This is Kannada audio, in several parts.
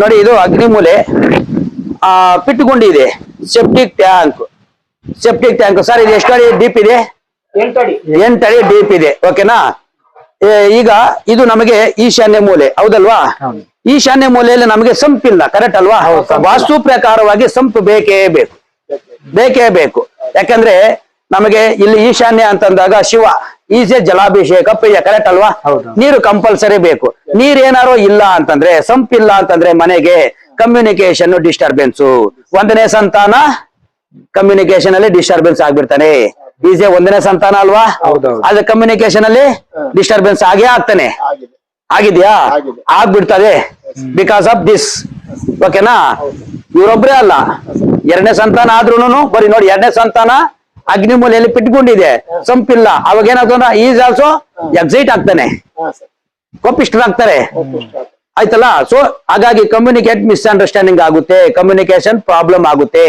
ನೋಡಿ ಇದು ಅಗ್ನಿಮೂಲೆ ಆ ಪಿಟ್ಟುಕೊಂಡಿದೆ ಇದೆ. Septic tank septic tank sir ಇದು ಎಷ್ಟು ಅಡಿ ಡೀಪ್ ಇದೆ? ಎಂಟು ಅಡಿ. ಡೀಪ್ ಇದೆ. ಓಕೆನಾ ಈಗ ಇದು ನಮಗೆ ಈಶಾನ್ಯ ಮೂಲೆ. ಹೌದಲ್ವಾ? ಈಶಾನ್ಯ ಮೂಲೆಯಲ್ಲಿ ನಮಗೆ ಸಂಪಿಲ್ಲ. ಕರೆಕ್ಟ್ ಅಲ್ವಾ? ವಾಸ್ತು ಪ್ರಕಾರವಾಗಿ ಸಂಪು ಬೇಕೇ ಬೇಕು. ಬೇಕೇ ಬೇಕು. ಯಾಕಂದ್ರೆ ನಮಗೆ ಇಲ್ಲಿ ಈಶಾನ್ಯ ಅಂತಂದಾಗ ಶಿವ. ಈಸೆ ಜಲಾಭಿಷೇಕ ಪ್ರಿಯ ಕರೆಕ್ಟ್ ಅಲ್ವಾ. ನೀರು ಕಂಪಲ್ಸರಿ ಬೇಕು. ನೀರ್ ಏನಾರು ಇಲ್ಲ ಅಂತಂದ್ರೆ ಸಂಪಿಲ್ಲ ಅಂತಂದ್ರೆ ಮನೆಗೆ ಕಮ್ಯುನಿಕೇಶನ್ ಡಿಸ್ಟರ್ಬೆನ್ಸ್ ಒಂದನೇ ಸಂತಾನ ಕಮ್ಯುನಿಕೇಶನ್ ಅಲ್ಲಿ ಡಿಸ್ಟರ್ಬೆನ್ಸ್ ಆಗ್ಬಿಡ್ತಾನೆ. ಈಸೆ ಒಂದನೇ ಸಂತಾನ ಅಲ್ವಾ. ಅದ್ರ ಕಮ್ಯುನಿಕೇಶನ್ ಅಲ್ಲಿ ಡಿಸ್ಟರ್ಬೆನ್ಸ್ ಆಗೇ ಆಗ್ತಾನೆ. ಆಗಿದೆಯಾ ಆಗಿದ್ಯಾ? ಆಗಿದೆ. ಆಗ್ಬಿಡ್ತದೆ. ಬಿಕಾಸ್ ಆಫ್ ದಿಸ್ ಓಕೆನಾ ಇವರೊಬ್ರೆ ಅಲ್ಲ. ಎರಡನೇ ಸಂತಾನ ಆದ್ರೂನು ಬರೀ ನೋಡಿ ಎರಡನೇ ಸಂತಾನ ಅಗ್ನಿಮೂಲೆಯಲ್ಲಿ ಪಿಟ್ಕೊಂಡಿದೆ. ಸಂಪಿಲ್ಲ. ಅವಾಗ ಏನಾಗ್ತದ ಈಸ್ ಆಲ್ಸೋ ಎಕ್ಸೈಟ್ ಆಗ್ತಾನೆ. ಆಯ್ತು. ಆಯ್ತಲ್ಲ? ಸೊ ಹಾಗಾಗಿ ಕಮ್ಯುನಿಕೇಟ್ ಮಿಸ್ಅಂಡರ್ಸ್ಟ್ಯಾಂಡಿಂಗ್ ಆಗುತ್ತೆ. ಕಮ್ಯುನಿಕೇಶನ್ ಪ್ರಾಬ್ಲಮ್ ಆಗುತ್ತೆ.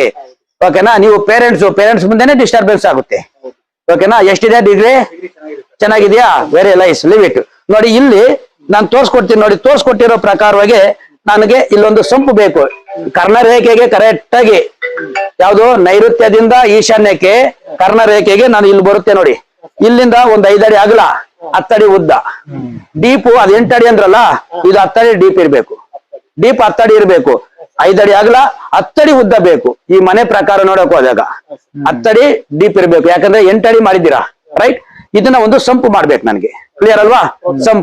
ಓಕೆನಾ? ನೀವು ಪೇರೆಂಟ್ಸ್ ಪೇರೆಂಟ್ಸ್ ಮುಂದೆನೆ ಡಿಸ್ಟರ್ಬೆನ್ಸ್ ಆಗುತ್ತೆ. ಓಕೆನಾ? ಎಷ್ಟಿದೆ? ಡಿಗ್ರಿ? ಚೆನ್ನಾಗಿದೆಯಾ? ವೆರಿ ಲೈಸ್ ಲಿವ್ ಇಟ್ ನೋಡಿ ಇಲ್ಲಿ ನಾನು ತೋರ್ಸ್ಕೊಡ್ತೀನಿ. ನೋಡಿ ತೋರ್ಸ್ಕೊಟ್ಟಿರೋ ಪ್ರಕಾರವಾಗಿ ನನಗೆ ಇಲ್ಲೊಂದು ಸಂಪು ಬೇಕು. ಕರ್ಣರೇಖೆಗೆ ಕರೆಕ್ಟ್ ಆಗಿ ಯಾವುದು? ನೈಋತ್ಯದಿಂದ ಈಶಾನ್ಯಕ್ಕೆ ಕರ್ಣರೇಖೆಗೆ ನಾನು ಇಲ್ಲಿ ಬರುತ್ತೆ ನೋಡಿ. ಇಲ್ಲಿಂದ ಒಂದ್ ಐದಡಿ ಅಗಲ ಹತ್ತಡಿ ಉದ್ದ. ಡೀಪು ಅದ್ ಎಂಟಡಿ ಅಂದ್ರಲ್ಲ, ಇದು ಹತ್ತಡಿ ಡೀಪ್ ಇರ್ಬೇಕು. ಡೀಪ್ ಹತ್ತಡಿ ಇರ್ಬೇಕು. ಐದಡಿ ಅಗಲ ಹತ್ತಡಿ ಉದ್ದ ಬೇಕು. ಈ ಮನೆ ಪ್ರಕಾರ ನೋಡಕ್ ಹೋದಾಗ ಹತ್ತಡಿ ಡೀಪ್ ಇರ್ಬೇಕು. ಯಾಕಂದ್ರೆ ಎಂಟಡಿ ಮಾಡಿದ್ದೀರಾ? ರೈಟ್? ಇದನ್ನ ಒಂದು ಸಂಪು ಮಾಡ್ಬೇಕು ನನ್ಗೆ. ಕ್ಲಿಯರ್ ಅಲ್ವಾ? ಸಂಪು.